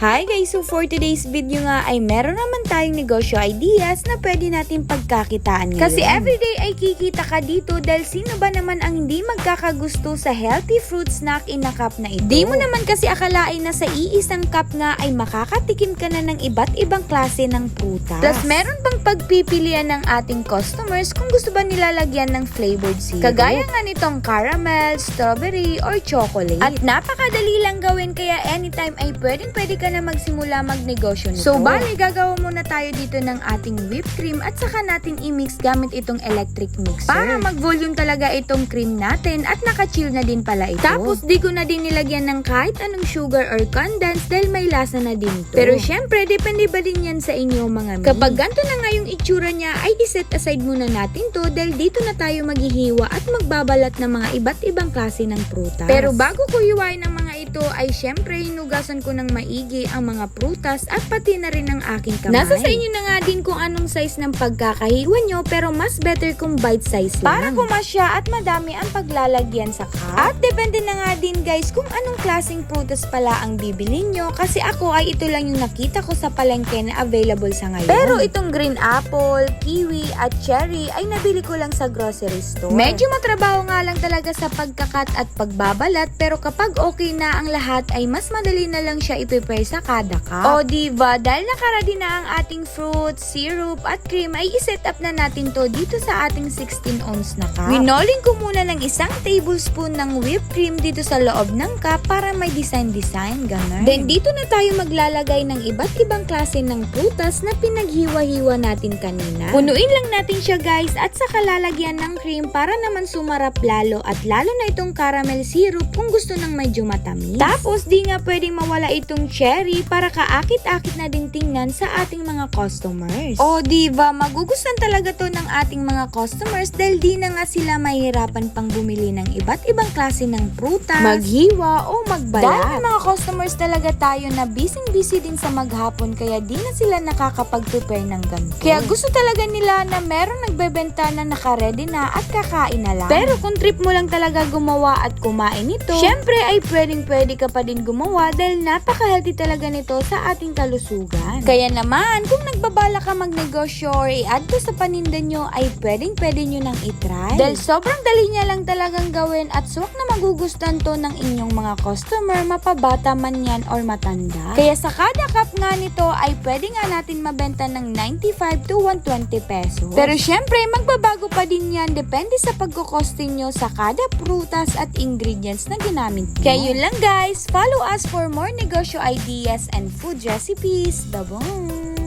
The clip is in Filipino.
Hi guys! So for today's video nga ay meron naman tayong negosyo ideas na pwede natin pagkakitaan ngayon. Kasi everyday ay kikita ka dito dahil sino ba naman ang hindi magkakagusto sa healthy fruit snack in a cup na ito? Di mo naman kasi akalain na sa iisang cup nga ay makakatikim ka na ng iba't ibang klase ng prutas. Plus meron bang pagpipilian ng ating customers kung gusto ba nilalagyan ng flavored syrup? Kagaya nga nitong caramel, strawberry, or chocolate. At napakadali lang gawin kaya anytime ay pwedeng pwede ka na magsimula magnegosyo nito. So bali, gagawa muna tayo dito ng ating whipped cream at saka natin i-mix gamit itong electric mixer. Para mag-volume talaga itong cream natin at naka-chill na din pala ito. Tapos di ko na din nilagyan ng kahit anong sugar or condensed dahil may lasa na din to. Pero syempre, depende ba din yan sa inyo mga mi. Kapag ganito na nga yung itsura niya, ay iset aside muna natin to dahil dito na tayo maghihiwa at magbabalat ng mga iba't ibang klase ng prutas. Pero bago ko hiwain ang mga ito, ay syempre hinugasan ko ng maigi ang mga prutas at pati na rin ang aking kamay. Nasa sa inyo na nga din kung anong size ng pagkakahiwa nyo pero mas better kung bite size lang. Para kumasya at madami ang paglalagyan sa cup. At depende na nga din guys kung anong klaseng prutas pala ang bibilin nyo kasi ako ay ito lang yung nakita ko sa palengke na available sa ngayon. Pero itong green apple, kiwi at cherry ay nabili ko lang sa grocery store. Medyo matrabaho nga lang talaga sa pagkakat at pagbabalat pero kapag okay na ang lahat ay mas madali na lang siya i-prepare sa kada cup. O diba, dahil nakaredy na ang ating fruit, syrup at cream ay iset up na natin to dito sa ating 16 ounce na cup. Winoling ko muna ng isang tablespoon ng whipped cream dito sa loob ng cup para may design-design, ganun. Then dito na tayo maglalagay ng iba't ibang klase ng prutas na pinaghiwa-hiwa natin kanina. Punuin lang natin siya guys at saka lalagyan ng cream para naman sumarap lalo at lalo na itong caramel syrup kung gusto ng medyo matamis. Tapos di nga pwedeng mawala itong cherry para kaakit-akit na din tingnan sa ating mga customers. O diba, magugustuhan talaga to ng ating mga customers dahil di na nga sila mahirapan pang bumili ng iba't ibang klase ng prutas, maghiwa o magbalat. Dahil mga customers talaga tayo na busy-busy din sa maghapon kaya di na sila nakakapag-prepare ng ganito. Kaya gusto talaga nila na meron nagbebenta na nakaredy na at kakain na lang. Pero kung trip mo lang talaga gumawa at kumain nito, syempre ay pwedeng pwede ka pa din gumawa dahil napaka-healthy talaga nito sa ating kalusugan. Kaya naman, kung nagbabala ka magnegosyo or i-add to sa paninda nyo, ay pwedeng pwede nyo nang itry. Dahil sobrang dali niya lang talagang gawin at swak na magugustuhan to ng inyong mga customer, mapabata man yan or matanda. Kaya sa kada cup nga nito ay pwede nga natin mabenta ng 95 to 120 pesos. Pero syempre, magbabago pa din yan depende sa pagkukostin nyo sa kada prutas at ingredients na ginamit nyo. Kaya yun lang guys, follow us for more negosyo ideas and food recipes. Babong!